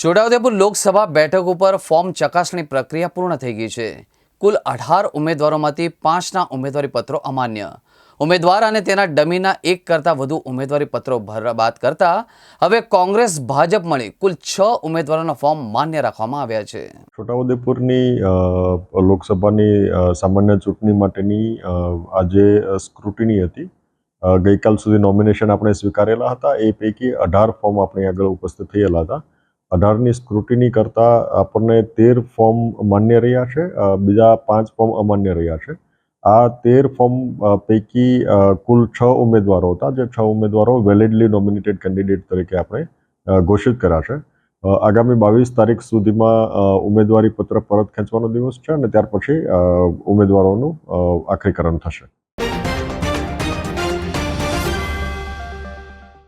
છોટાઉદેપુર લોકસભા બેઠક ઉપર ફોર્મ ચકાસણી પ્રક્રિયા પૂર્ણ થઈ ગઈ છે. કુલ અઢાર ઉમેદવારોમાંથી પાંચના ઉમેદવારી પત્રો અમાન્ય. ઉમેદવાર અને તેના ડમીના એક કરતાં વધુ ઉમેદવારી પત્રો ભરવા બાદ કરતાં હવે કોંગ્રેસ, ભાજપ મળી કુલ છ ઉમેદવારોના ફોર્મ માન્ય રાખવામાં આવ્યા છે. છોટાઉદેપુરની લોકસભાની સામાન્ય ચૂંટણી માટેની આજે સ્ક્રુટિની હતી. ગઈકાલ સુધી નોમિનેશન આપણે સ્વીકારેલા હતા. એ પૈકી અઢાર ફોર્મ આપણી આગળ ઉપસ્થિત થયેલા હતા. અઢારની સ્ક્રુટિની કરતાં આપણને તેર ફોર્મ માન્ય રહ્યા છે બીજા પાંચ ફોર્મ અમાન્ય રહ્યા છે. આ તેર ફોર્મ પૈકી કુલ છ ઉમેદવારો હતા, જે છ ઉમેદવારો વેલિડલી નોમિનેટેડ કેન્ડિડેટ તરીકે આપણે ઘોષિત કર્યા છે. આગામી બાવીસ તારીખ સુધીમાં ઉમેદવારી પત્ર પરત ખેંચવાનો દિવસ છે અને ત્યાર પછી ઉમેદવારોનું આખરીકરણ થશે.